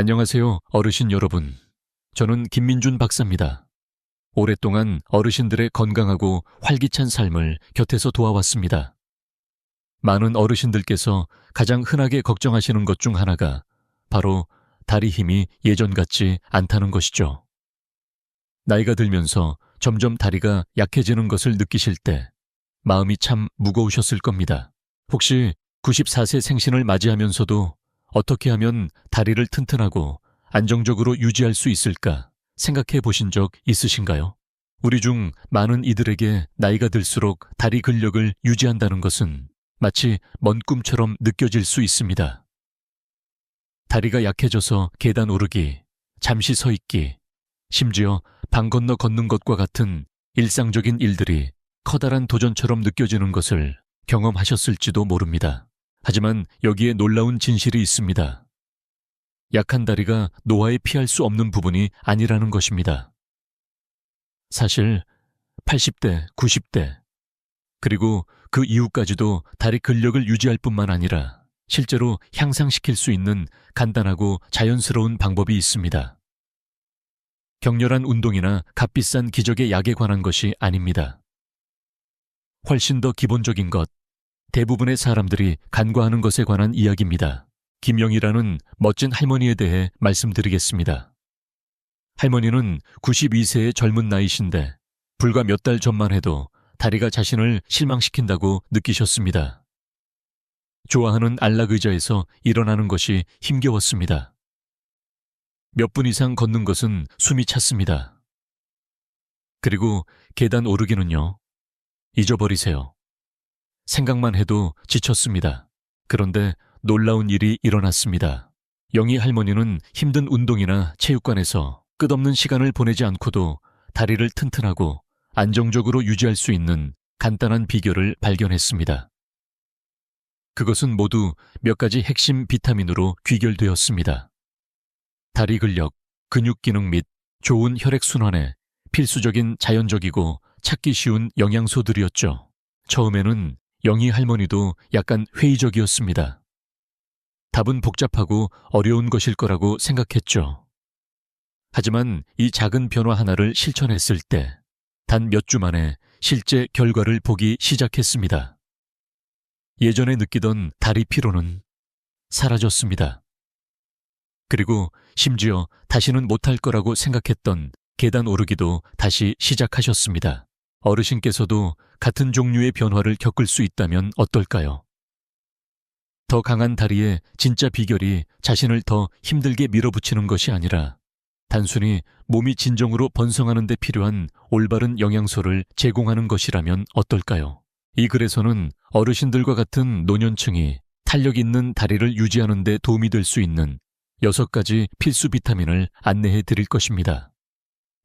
안녕하세요, 어르신 여러분. 저는 김민준 박사입니다. 오랫동안 어르신들의 건강하고 활기찬 삶을 곁에서 도와왔습니다. 많은 어르신들께서 가장 흔하게 걱정하시는 것 중 하나가 바로 다리 힘이 예전 같지 않다는 것이죠. 나이가 들면서 점점 다리가 약해지는 것을 느끼실 때 마음이 참 무거우셨을 겁니다. 혹시 94세 생신을 맞이하면서도 어떻게 하면 다리를 튼튼하고 안정적으로 유지할 수 있을까 생각해 보신 적 있으신가요? 우리 중 많은 이들에게 나이가 들수록 다리 근력을 유지한다는 것은 마치 먼 꿈처럼 느껴질 수 있습니다. 다리가 약해져서 계단 오르기, 잠시 서 있기, 심지어 방 건너 걷는 것과 같은 일상적인 일들이 커다란 도전처럼 느껴지는 것을 경험하셨을지도 모릅니다. 하지만 여기에 놀라운 진실이 있습니다. 약한 다리가 노화에 피할 수 없는 부분이 아니라는 것입니다. 사실 80대, 90대, 그리고 그 이후까지도 다리 근력을 유지할 뿐만 아니라 실제로 향상시킬 수 있는 간단하고 자연스러운 방법이 있습니다. 격렬한 운동이나 값비싼 기적의 약에 관한 것이 아닙니다. 훨씬 더 기본적인 것, 대부분의 사람들이 간과하는 것에 관한 이야기입니다. 김영이라는 멋진 할머니에 대해 말씀드리겠습니다. 할머니는 92세의 젊은 나이신데 불과 몇 달 전만 해도 다리가 자신을 실망시킨다고 느끼셨습니다. 좋아하는 안락 의자에서 일어나는 것이 힘겨웠습니다. 몇 분 이상 걷는 것은 숨이 찼습니다. 그리고 계단 오르기는요. 잊어버리세요. 생각만 해도 지쳤습니다. 그런데 놀라운 일이 일어났습니다. 영희 할머니는 힘든 운동이나 체육관에서 끝없는 시간을 보내지 않고도 다리를 튼튼하고 안정적으로 유지할 수 있는 간단한 비결을 발견했습니다. 그것은 모두 몇 가지 핵심 비타민으로 귀결되었습니다. 다리 근력, 근육 기능 및 좋은 혈액순환에 필수적인 자연적이고 찾기 쉬운 영양소들이었죠. 처음에는 영희 할머니도 약간 회의적이었습니다. 답은 복잡하고 어려운 것일 거라고 생각했죠. 하지만 이 작은 변화 하나를 실천했을 때 단 몇 주 만에 실제 결과를 보기 시작했습니다. 예전에 느끼던 다리 피로는 사라졌습니다. 그리고 심지어 다시는 못할 거라고 생각했던 계단 오르기도 다시 시작하셨습니다. 어르신께서도 같은 종류의 변화를 겪을 수 있다면 어떨까요? 더 강한 다리의 진짜 비결이 자신을 더 힘들게 밀어붙이는 것이 아니라 단순히 몸이 진정으로 번성하는 데 필요한 올바른 영양소를 제공하는 것이라면 어떨까요? 이 글에서는 어르신들과 같은 노년층이 탄력 있는 다리를 유지하는 데 도움이 될 수 있는 여섯 가지 필수 비타민을 안내해 드릴 것입니다.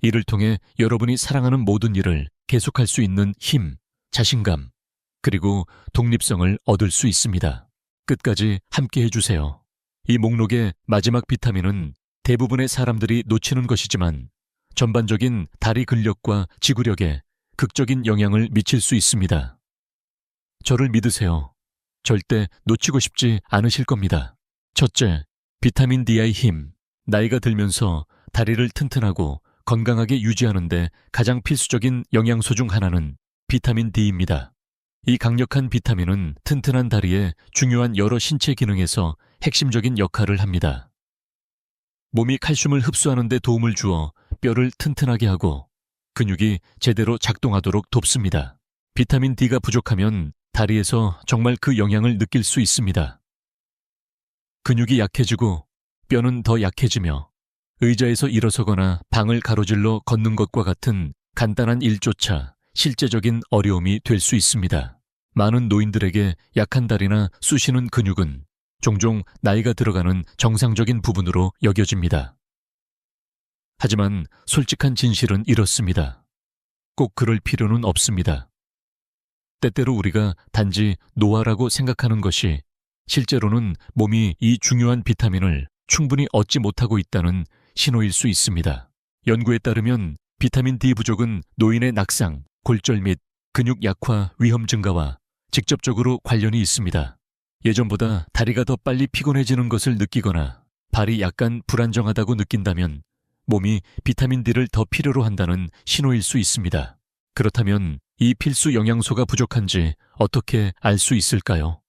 이를 통해 여러분이 사랑하는 모든 일을 계속할 수 있는 힘, 자신감, 그리고 독립성을 얻을 수 있습니다. 끝까지 함께 해주세요. 이 목록의 마지막 비타민은 대부분의 사람들이 놓치는 것이지만 전반적인 다리 근력과 지구력에 극적인 영향을 미칠 수 있습니다. 저를 믿으세요. 절대 놓치고 싶지 않으실 겁니다. 첫째, 비타민 D의 힘. 나이가 들면서 다리를 튼튼하고 건강하게 유지하는데 가장 필수적인 영양소 중 하나는 비타민 D입니다. 이 강력한 비타민은 튼튼한 다리에 중요한 여러 신체 기능에서 핵심적인 역할을 합니다. 몸이 칼슘을 흡수하는 데 도움을 주어 뼈를 튼튼하게 하고 근육이 제대로 작동하도록 돕습니다. 비타민 D가 부족하면 다리에서 정말 그 영향을 느낄 수 있습니다. 근육이 약해지고 뼈는 더 약해지며 의자에서 일어서거나 방을 가로질러 걷는 것과 같은 간단한 일조차 실제적인 어려움이 될 수 있습니다. 많은 노인들에게 약한 다리나 쑤시는 근육은 종종 나이가 들어가는 정상적인 부분으로 여겨집니다. 하지만 솔직한 진실은 이렇습니다. 꼭 그럴 필요는 없습니다. 때때로 우리가 단지 노화라고 생각하는 것이 실제로는 몸이 이 중요한 비타민을 충분히 얻지 못하고 있다는 신호일 수 있습니다. 연구에 따르면 비타민 D 부족은 노인의 낙상, 골절 및 근육 약화 위험 증가와 직접적으로 관련이 있습니다. 예전보다 다리가 더 빨리 피곤해지는 것을 느끼거나 발이 약간 불안정하다고 느낀다면 몸이 비타민 D를 더 필요로 한다는 신호일 수 있습니다. 그렇다면 이 필수 영양소가 부족한지 어떻게 알 수 있을까요?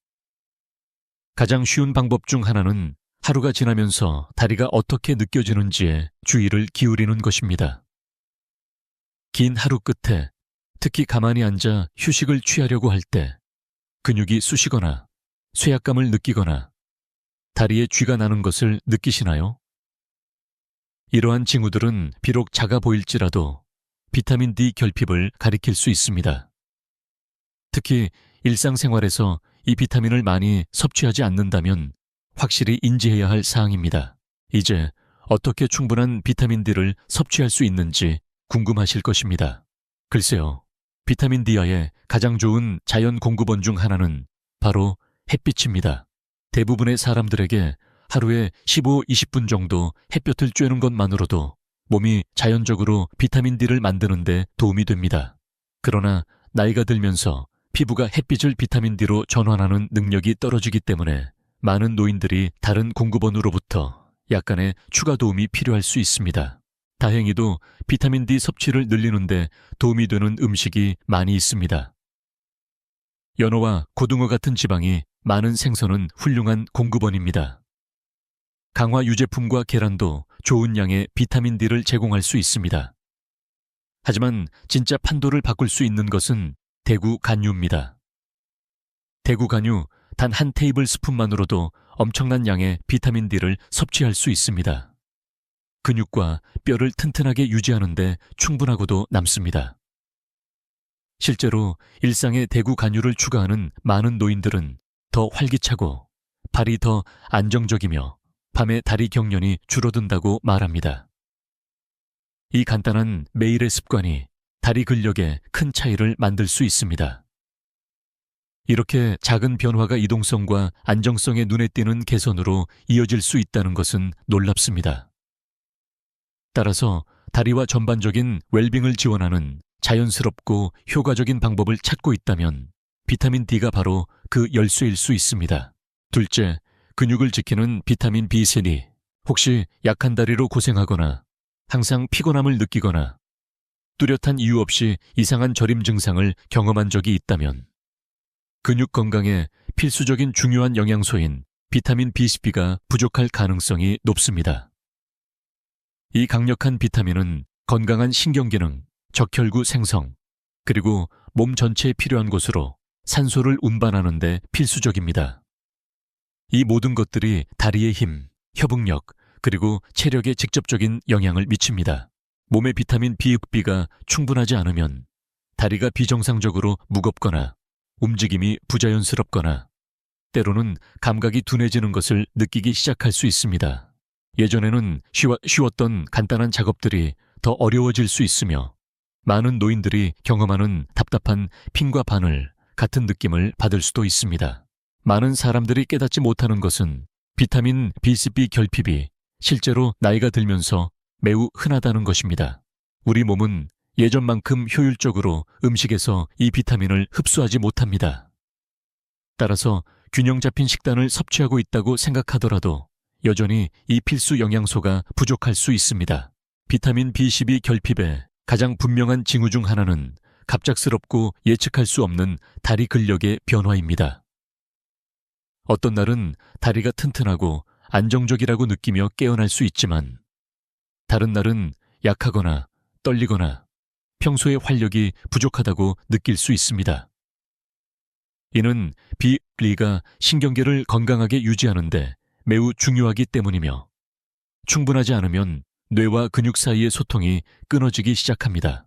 가장 쉬운 방법 중 하나는 하루가 지나면서 다리가 어떻게 느껴지는지에 주의를 기울이는 것입니다. 긴 하루 끝에 특히 가만히 앉아 휴식을 취하려고 할 때 근육이 쑤시거나 쇠약감을 느끼거나 다리에 쥐가 나는 것을 느끼시나요? 이러한 징후들은 비록 작아 보일지라도 비타민 D 결핍을 가리킬 수 있습니다. 특히 일상생활에서 이 비타민을 많이 섭취하지 않는다면 확실히 인지해야 할 사항입니다. 이제 어떻게 충분한 비타민 D를 섭취할 수 있는지 궁금하실 것입니다. 글쎄요. 비타민 D와의 가장 좋은 자연 공급원 중 하나는 바로 햇빛입니다. 대부분의 사람들에게 하루에 15, 20분 정도 햇볕을 쬐는 것만으로도 몸이 자연적으로 비타민 D를 만드는데 도움이 됩니다. 그러나 나이가 들면서 피부가 햇빛을 비타민 D로 전환하는 능력이 떨어지기 때문에 많은 노인들이 다른 공급원으로부터 약간의 추가 도움이 필요할 수 있습니다. 다행히도 비타민 D 섭취를 늘리는데 도움이 되는 음식이 많이 있습니다. 연어와 고등어 같은 지방이 많은 생선은 훌륭한 공급원입니다. 강화 유제품과 계란도 좋은 양의 비타민 D를 제공할 수 있습니다. 하지만 진짜 판도를 바꿀 수 있는 것은 대구 간유입니다. 대구 간유 단 한 테이블 스푼만으로도 엄청난 양의 비타민 D를 섭취할 수 있습니다. 근육과 뼈를 튼튼하게 유지하는데 충분하고도 남습니다. 실제로 일상에 대구 간유를 추가하는 많은 노인들은 더 활기차고 발이 더 안정적이며 밤에 다리 경련이 줄어든다고 말합니다. 이 간단한 매일의 습관이 다리 근력에 큰 차이를 만들 수 있습니다. 이렇게 작은 변화가 이동성과 안정성에 눈에 띄는 개선으로 이어질 수 있다는 것은 놀랍습니다. 따라서 다리와 전반적인 웰빙을 지원하는 자연스럽고 효과적인 방법을 찾고 있다면 비타민 D가 바로 그 열쇠일 수 있습니다. 둘째, 근육을 지키는 비타민 B3이 혹시 약한 다리로 고생하거나 항상 피곤함을 느끼거나 뚜렷한 이유 없이 이상한 저림 증상을 경험한 적이 있다면 근육 건강에 필수적인 중요한 영양소인 비타민 B12가 부족할 가능성이 높습니다. 이 강력한 비타민은 건강한 신경기능, 적혈구 생성, 그리고 몸 전체에 필요한 곳으로 산소를 운반하는 데 필수적입니다. 이 모든 것들이 다리의 힘, 협응력, 그리고 체력에 직접적인 영향을 미칩니다. 몸의 비타민 B흡비가 충분하지 않으면 다리가 비정상적으로 무겁거나 움직임이 부자연스럽거나 때로는 감각이 둔해지는 것을 느끼기 시작할 수 있습니다. 예전에는 쉬웠던 간단한 작업들이 더 어려워질 수 있으며 많은 노인들이 경험하는 답답한 핀과 바늘 같은 느낌을 받을 수도 있습니다. 많은 사람들이 깨닫지 못하는 것은 비타민 B12 결핍이 실제로 나이가 들면서 매우 흔하다는 것입니다. 우리 몸은 예전만큼 효율적으로 음식에서 이 비타민을 흡수하지 못합니다. 따라서 균형 잡힌 식단을 섭취하고 있다고 생각하더라도 여전히 이 필수 영양소가 부족할 수 있습니다. 비타민 B12 결핍의 가장 분명한 징후 중 하나는 갑작스럽고 예측할 수 없는 다리 근력의 변화입니다. 어떤 날은 다리가 튼튼하고 안정적이라고 느끼며 깨어날 수 있지만 다른 날은 약하거나 떨리거나 평소의 활력이 부족하다고 느낄 수 있습니다. 이는 비리가 신경계를 건강하게 유지하는데 매우 중요하기 때문이며 충분하지 않으면 뇌와 근육 사이의 소통이 끊어지기 시작합니다.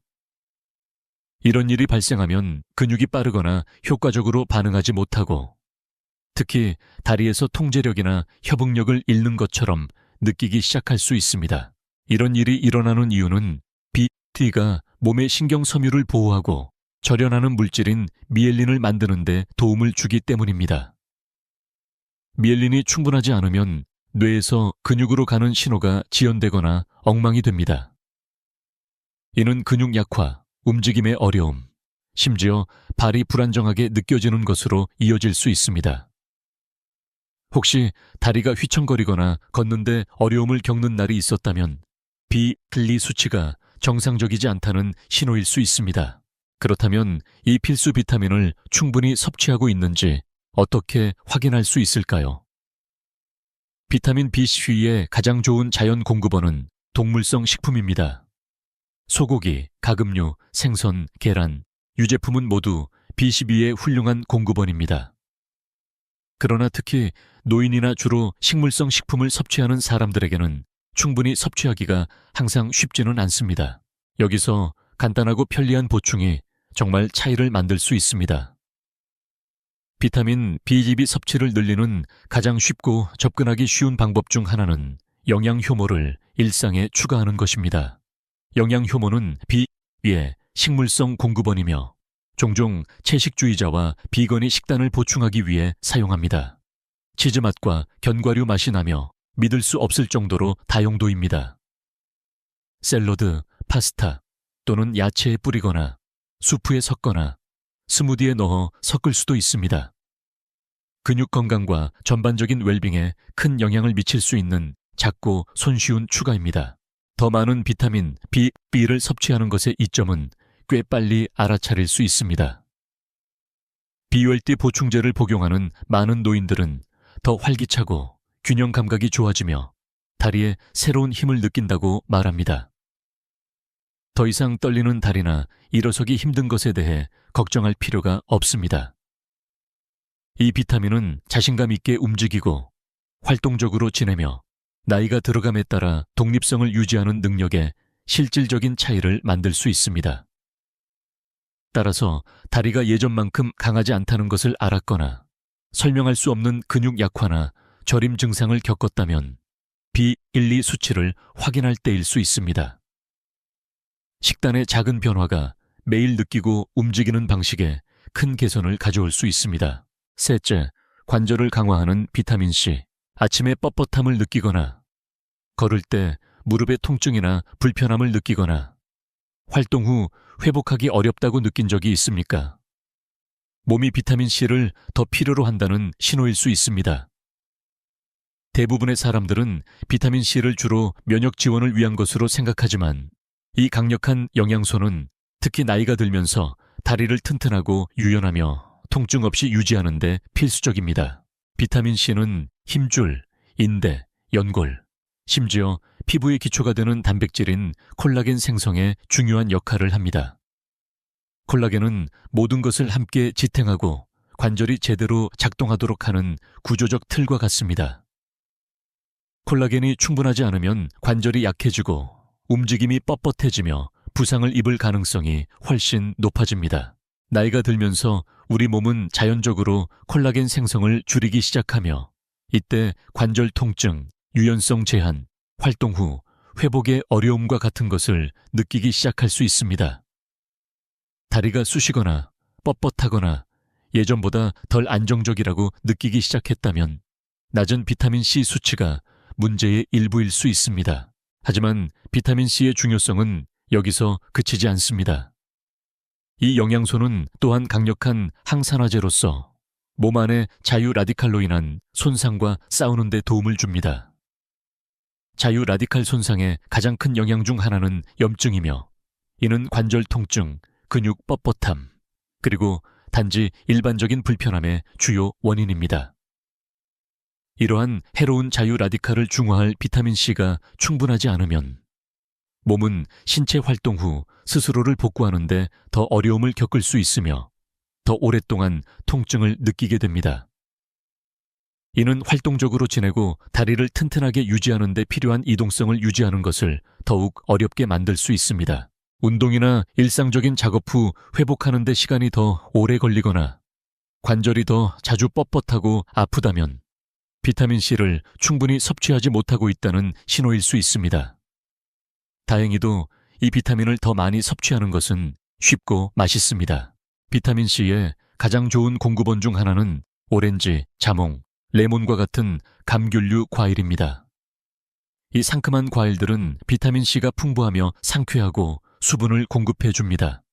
이런 일이 발생하면 근육이 빠르거나 효과적으로 반응하지 못하고 특히 다리에서 통제력이나 협응력을 잃는 것처럼 느끼기 시작할 수 있습니다. 이런 일이 일어나는 이유는 BT가 몸의 신경 섬유를 보호하고 절연하는 물질인 미엘린을 만드는 데 도움을 주기 때문입니다. 미엘린이 충분하지 않으면 뇌에서 근육으로 가는 신호가 지연되거나 엉망이 됩니다. 이는 근육 약화, 움직임의 어려움, 심지어 발이 불안정하게 느껴지는 것으로 이어질 수 있습니다. 혹시 다리가 휘청거리거나 걷는데 어려움을 겪는 날이 있었다면 비클리 수치가 정상적이지 않다는 신호일 수 있습니다. 그렇다면 이 필수 비타민을 충분히 섭취하고 있는지 어떻게 확인할 수 있을까요? 비타민 B12의 가장 좋은 자연 공급원은 동물성 식품입니다. 소고기, 가금류, 생선, 계란, 유제품은 모두 B12의 훌륭한 공급원입니다. 그러나 특히 노인이나 주로 식물성 식품을 섭취하는 사람들에게는 충분히 섭취하기가 항상 쉽지는 않습니다. 여기서 간단하고 편리한 보충이 정말 차이를 만들 수 있습니다. 비타민 B12 섭취를 늘리는 가장 쉽고 접근하기 쉬운 방법 중 하나는 영양 효모를 일상에 추가하는 것입니다. 영양 효모는 비의 식물성 공급원이며 종종 채식주의자와 비건이 식단을 보충하기 위해 사용합니다. 치즈 맛과 견과류 맛이 나며 믿을 수 없을 정도로 다용도입니다. 샐러드, 파스타 또는 야채에 뿌리거나 수프에 섞거나 스무디에 넣어 섞을 수도 있습니다. 근육 건강과 전반적인 웰빙에 큰 영향을 미칠 수 있는 작고 손쉬운 추가입니다. 더 많은 비타민 B, B를 섭취하는 것의 이점은 꽤 빨리 알아차릴 수 있습니다. 비열띠 보충제를 복용하는 많은 노인들은 더 활기차고 균형 감각이 좋아지며 다리에 새로운 힘을 느낀다고 말합니다. 더 이상 떨리는 다리나 일어서기 힘든 것에 대해 걱정할 필요가 없습니다. 이 비타민은 자신감 있게 움직이고 활동적으로 지내며 나이가 들어감에 따라 독립성을 유지하는 능력에 실질적인 차이를 만들 수 있습니다. 따라서 다리가 예전만큼 강하지 않다는 것을 알았거나 설명할 수 없는 근육 약화나 저림 증상을 겪었다면 B12 수치를 확인할 때일 수 있습니다. 식단의 작은 변화가 매일 느끼고 움직이는 방식에 큰 개선을 가져올 수 있습니다. 셋째, 관절을 강화하는 비타민C. 아침에 뻣뻣함을 느끼거나 걸을 때 무릎의 통증이나 불편함을 느끼거나 활동 후 회복하기 어렵다고 느낀 적이 있습니까? 몸이 비타민C를 더 필요로 한다는 신호일 수 있습니다. 대부분의 사람들은 비타민C를 주로 면역 지원을 위한 것으로 생각하지만 이 강력한 영양소는 특히 나이가 들면서 다리를 튼튼하고 유연하며 통증 없이 유지하는 데 필수적입니다. 비타민C는 힘줄, 인대, 연골, 심지어 피부의 기초가 되는 단백질인 콜라겐 생성에 중요한 역할을 합니다. 콜라겐은 모든 것을 함께 지탱하고 관절이 제대로 작동하도록 하는 구조적 틀과 같습니다. 콜라겐이 충분하지 않으면 관절이 약해지고 움직임이 뻣뻣해지며 부상을 입을 가능성이 훨씬 높아집니다. 나이가 들면서 우리 몸은 자연적으로 콜라겐 생성을 줄이기 시작하며 이때 관절 통증, 유연성 제한, 활동 후 회복의 어려움과 같은 것을 느끼기 시작할 수 있습니다. 다리가 쑤시거나 뻣뻣하거나 예전보다 덜 안정적이라고 느끼기 시작했다면 낮은 비타민C 수치가 문제의 일부일 수 있습니다. 하지만 비타민C의 중요성은 여기서 그치지 않습니다. 이 영양소는 또한 강력한 항산화제로서 몸 안의 자유 라디칼로 인한 손상과 싸우는 데 도움을 줍니다. 자유 라디칼 손상의 가장 큰 영향 중 하나는 염증이며 이는 관절 통증, 근육 뻣뻣함, 그리고 단지 일반적인 불편함의 주요 원인입니다. 이러한 해로운 자유 라디칼을 중화할 비타민C가 충분하지 않으면 몸은 신체 활동 후 스스로를 복구하는데 더 어려움을 겪을 수 있으며 더 오랫동안 통증을 느끼게 됩니다. 이는 활동적으로 지내고 다리를 튼튼하게 유지하는 데 필요한 이동성을 유지하는 것을 더욱 어렵게 만들 수 있습니다. 운동이나 일상적인 작업 후 회복하는 데 시간이 더 오래 걸리거나 관절이 더 자주 뻣뻣하고 아프다면 비타민C를 충분히 섭취하지 못하고 있다는 신호일 수 있습니다. 다행히도 이 비타민을 더 많이 섭취하는 것은 쉽고 맛있습니다. 비타민C의 가장 좋은 공급원 중 하나는 오렌지, 자몽, 레몬과 같은 감귤류 과일입니다. 이 상큼한 과일들은 비타민C가 풍부하며 상쾌하고 수분을 공급해 줍니다.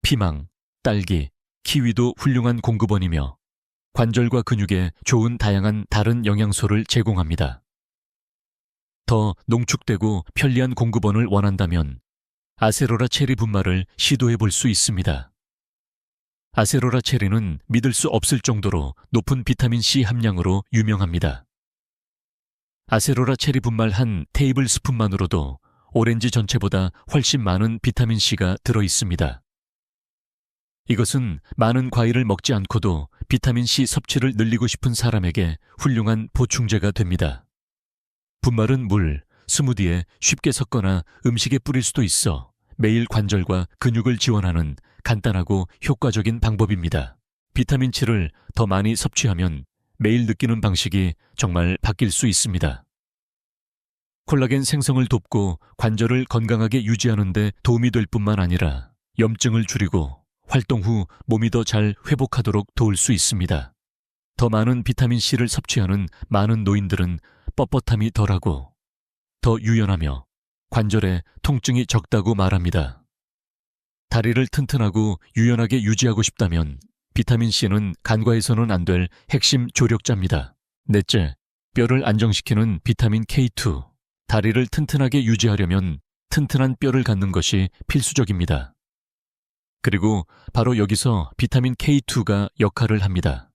피망, 딸기, 키위도 훌륭한 공급원이며 관절과 근육에 좋은 다양한 다른 영양소를 제공합니다. 더 농축되고 편리한 공급원을 원한다면 아세로라 체리 분말을 시도해 볼 수 있습니다. 아세로라 체리는 믿을 수 없을 정도로 높은 비타민 C 함량으로 유명합니다. 아세로라 체리 분말 한 테이블 스푼만으로도 오렌지 전체보다 훨씬 많은 비타민 C가 들어 있습니다. 이것은 많은 과일을 먹지 않고도 비타민 C 섭취를 늘리고 싶은 사람에게 훌륭한 보충제가 됩니다. 분말은 물, 스무디에 쉽게 섞거나 음식에 뿌릴 수도 있어 매일 관절과 근육을 지원하는 간단하고 효과적인 방법입니다. 비타민 C를 더 많이 섭취하면 매일 느끼는 방식이 정말 바뀔 수 있습니다. 콜라겐 생성을 돕고 관절을 건강하게 유지하는 데 도움이 될 뿐만 아니라 염증을 줄이고 활동 후 몸이 더 잘 회복하도록 도울 수 있습니다. 더 많은 비타민 C를 섭취하는 많은 노인들은 뻣뻣함이 덜하고 더 유연하며 관절에 통증이 적다고 말합니다. 다리를 튼튼하고 유연하게 유지하고 싶다면 비타민 C는 간과해서는 안 될 핵심 조력자입니다. 넷째, 뼈를 안정시키는 비타민 K2. 다리를 튼튼하게 유지하려면 튼튼한 뼈를 갖는 것이 필수적입니다. 그리고 바로 여기서 비타민 K2가 역할을 합니다.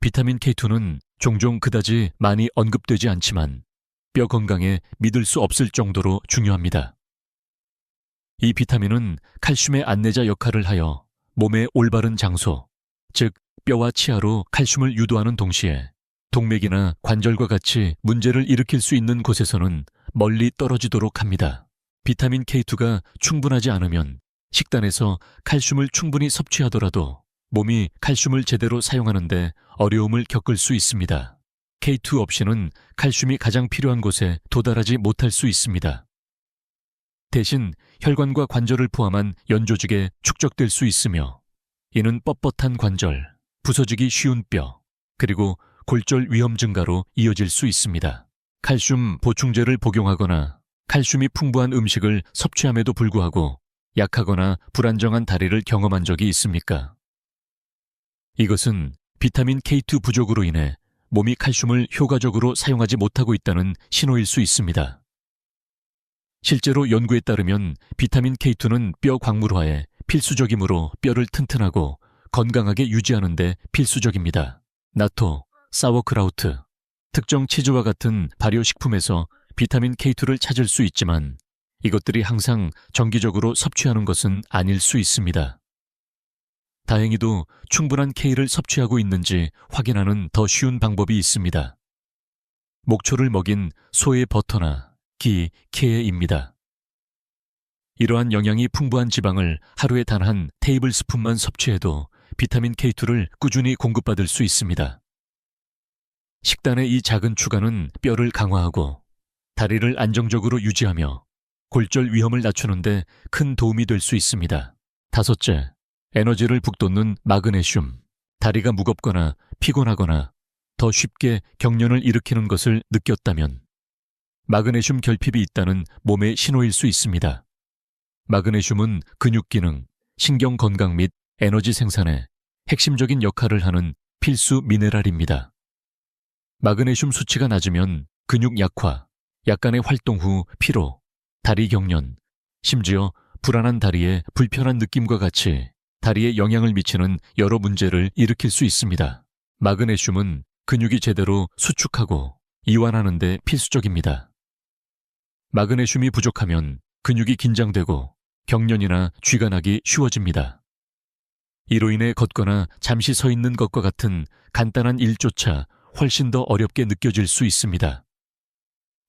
비타민 K2는 종종 그다지 많이 언급되지 않지만 뼈 건강에 믿을 수 없을 정도로 중요합니다. 이 비타민은 칼슘의 안내자 역할을 하여 몸의 올바른 장소, 즉 뼈와 치아로 칼슘을 유도하는 동시에 동맥이나 관절과 같이 문제를 일으킬 수 있는 곳에서는 멀리 떨어지도록 합니다. 비타민 K2가 충분하지 않으면 식단에서 칼슘을 충분히 섭취하더라도 몸이 칼슘을 제대로 사용하는데 어려움을 겪을 수 있습니다. K2 없이는 칼슘이 가장 필요한 곳에 도달하지 못할 수 있습니다. 대신 혈관과 관절을 포함한 연조직에 축적될 수 있으며 이는 뻣뻣한 관절, 부서지기 쉬운 뼈, 그리고 골절 위험 증가로 이어질 수 있습니다. 칼슘 보충제를 복용하거나 칼슘이 풍부한 음식을 섭취함에도 불구하고 약하거나 불안정한 다리를 경험한 적이 있습니까? 이것은 비타민 K2 부족으로 인해 몸이 칼슘을 효과적으로 사용하지 못하고 있다는 신호일 수 있습니다. 실제로 연구에 따르면 비타민 K2는 뼈 광물화에 필수적이므로 뼈를 튼튼하고 건강하게 유지하는 데 필수적입니다. 나토, 사워크라우트, 특정 치즈와 같은 발효식품에서 비타민 K2를 찾을 수 있지만 이것들이 항상 정기적으로 섭취하는 것은 아닐 수 있습니다. 다행히도 충분한 K를 섭취하고 있는지 확인하는 더 쉬운 방법이 있습니다. 목초를 먹인 소의 버터나 기, 케에입니다. 이러한 영양이 풍부한 지방을 하루에 단 한 테이블 스푼만 섭취해도 비타민 K2를 꾸준히 공급받을 수 있습니다. 식단의 이 작은 추가는 뼈를 강화하고 다리를 안정적으로 유지하며 골절 위험을 낮추는데 큰 도움이 될 수 있습니다. 다섯째, 에너지를 북돋는 마그네슘. 다리가 무겁거나 피곤하거나 더 쉽게 경련을 일으키는 것을 느꼈다면 마그네슘 결핍이 있다는 몸의 신호일 수 있습니다. 마그네슘은 근육 기능, 신경 건강 및 에너지 생산에 핵심적인 역할을 하는 필수 미네랄입니다. 마그네슘 수치가 낮으면 근육 약화, 약간의 활동 후 피로, 다리 경련, 심지어 불안한 다리에 불편한 느낌과 같이 다리에 영향을 미치는 여러 문제를 일으킬 수 있습니다. 마그네슘은 근육이 제대로 수축하고 이완하는 데 필수적입니다. 마그네슘이 부족하면 근육이 긴장되고 경련이나 쥐가 나기 쉬워집니다. 이로 인해 걷거나 잠시 서 있는 것과 같은 간단한 일조차 훨씬 더 어렵게 느껴질 수 있습니다.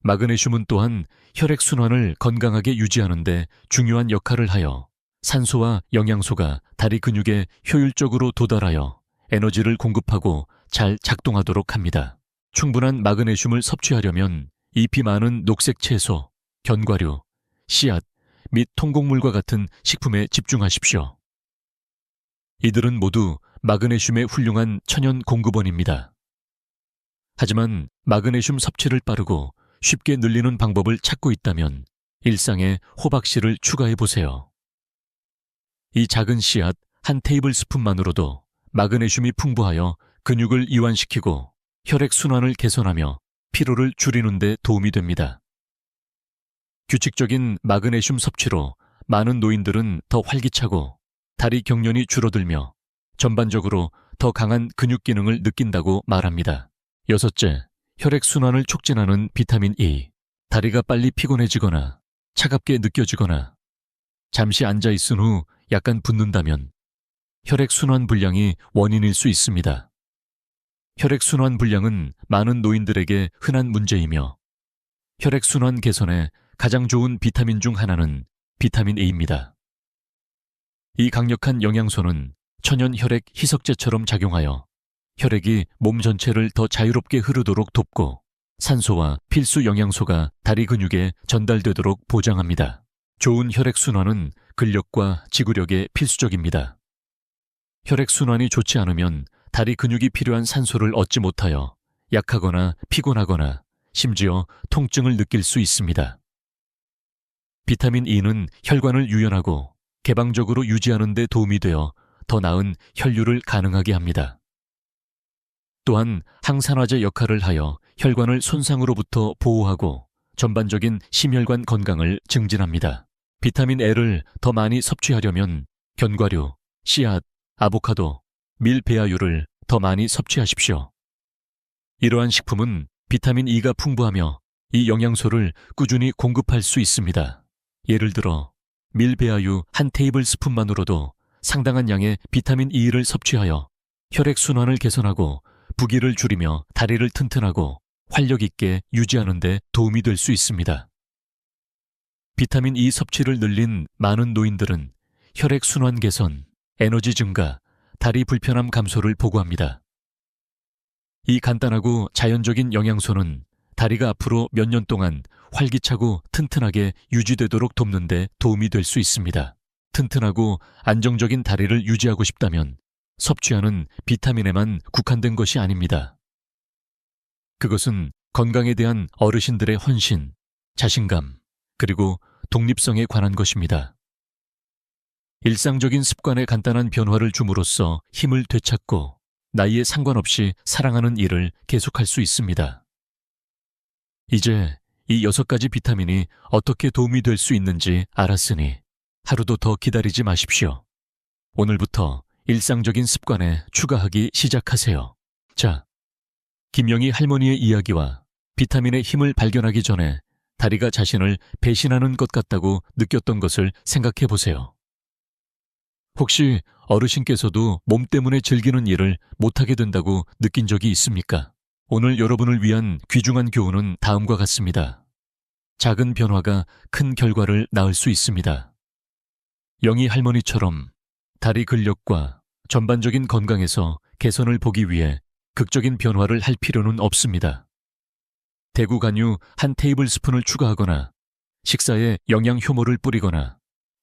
마그네슘은 또한 혈액순환을 건강하게 유지하는데 중요한 역할을 하여 산소와 영양소가 다리 근육에 효율적으로 도달하여 에너지를 공급하고 잘 작동하도록 합니다. 충분한 마그네슘을 섭취하려면 잎이 많은 녹색 채소, 견과류, 씨앗 및 통곡물과 같은 식품에 집중하십시오. 이들은 모두 마그네슘의 훌륭한 천연 공급원입니다. 하지만 마그네슘 섭취를 빠르고 쉽게 늘리는 방법을 찾고 있다면 일상에 호박씨를 추가해 보세요. 이 작은 씨앗 한 테이블 스푼만으로도 마그네슘이 풍부하여 근육을 이완시키고 혈액 순환을 개선하며 피로를 줄이는 데 도움이 됩니다. 규칙적인 마그네슘 섭취로 많은 노인들은 더 활기차고 다리 경련이 줄어들며 전반적으로 더 강한 근육 기능을 느낀다고 말합니다. 여섯째, 혈액 순환을 촉진하는 비타민 E. 다리가 빨리 피곤해지거나 차갑게 느껴지거나 잠시 앉아 있은 후 약간 붓는다면 혈액 순환 불량이 원인일 수 있습니다. 혈액 순환 불량은 많은 노인들에게 흔한 문제이며 혈액 순환 개선에 가장 좋은 비타민 중 하나는 비타민 A입니다. 이 강력한 영양소는 천연 혈액 희석제처럼 작용하여 혈액이 몸 전체를 더 자유롭게 흐르도록 돕고 산소와 필수 영양소가 다리 근육에 전달되도록 보장합니다. 좋은 혈액 순환은 근력과 지구력에 필수적입니다. 혈액 순환이 좋지 않으면 다리 근육이 필요한 산소를 얻지 못하여 약하거나 피곤하거나 심지어 통증을 느낄 수 있습니다. 비타민 E는 혈관을 유연하고 개방적으로 유지하는 데 도움이 되어 더 나은 혈류를 가능하게 합니다. 또한 항산화제 역할을 하여 혈관을 손상으로부터 보호하고 전반적인 심혈관 건강을 증진합니다. 비타민 L을 더 많이 섭취하려면 견과류, 씨앗, 아보카도, 밀 배아유를 더 많이 섭취하십시오. 이러한 식품은 비타민 E가 풍부하며 이 영양소를 꾸준히 공급할 수 있습니다. 예를 들어 밀 배아유 한 테이블 스푼만으로도 상당한 양의 비타민 E를 섭취하여 혈액 순환을 개선하고 부기를 줄이며 다리를 튼튼하고 활력 있게 유지하는 데 도움이 될 수 있습니다. 비타민 E 섭취를 늘린 많은 노인들은 혈액 순환 개선, 에너지 증가, 다리 불편함 감소를 보고합니다. 이 간단하고 자연적인 영양소는 다리가 앞으로 몇 년 동안 활기차고 튼튼하게 유지되도록 돕는 데 도움이 될 수 있습니다. 튼튼하고 안정적인 다리를 유지하고 싶다면 섭취하는 비타민에만 국한된 것이 아닙니다. 그것은 건강에 대한 어르신들의 헌신, 자신감, 그리고 독립성에 관한 것입니다. 일상적인 습관의 간단한 변화를 줌으로써 힘을 되찾고 나이에 상관없이 사랑하는 일을 계속할 수 있습니다. 이제 이 여섯 가지 비타민이 어떻게 도움이 될 수 있는지 알았으니 하루도 더 기다리지 마십시오. 오늘부터 일상적인 습관에 추가하기 시작하세요. 자, 김영희 할머니의 이야기와 비타민의 힘을 발견하기 전에 다리가 자신을 배신하는 것 같다고 느꼈던 것을 생각해 보세요. 혹시 어르신께서도 몸 때문에 즐기는 일을 못하게 된다고 느낀 적이 있습니까? 오늘 여러분을 위한 귀중한 교훈은 다음과 같습니다. 작은 변화가 큰 결과를 낳을 수 있습니다. 영희 할머니처럼 다리 근력과 전반적인 건강에서 개선을 보기 위해 극적인 변화를 할 필요는 없습니다. 대구 간유 한 테이블 스푼을 추가하거나 식사에 영양 효모를 뿌리거나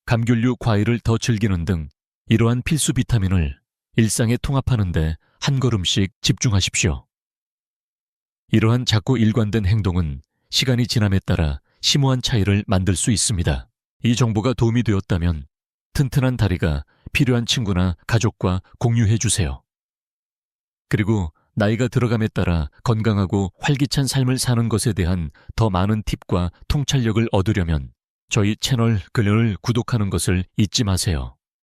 감귤류 과일을 더 즐기는 등 이러한 필수 비타민을 일상에 통합하는데 한 걸음씩 집중하십시오. 이러한 작고 일관된 행동은 시간이 지남에 따라 심오한 차이를 만들 수 있습니다. 이 정보가 도움이 되었다면 튼튼한 다리가 필요한 친구나 가족과 공유해 주세요. 그리고 나이가 들어감에 따라 건강하고 활기찬 삶을 사는 것에 대한 더 많은 팁과 통찰력을 얻으려면 저희 채널 글을 구독하는 것을 잊지 마세요.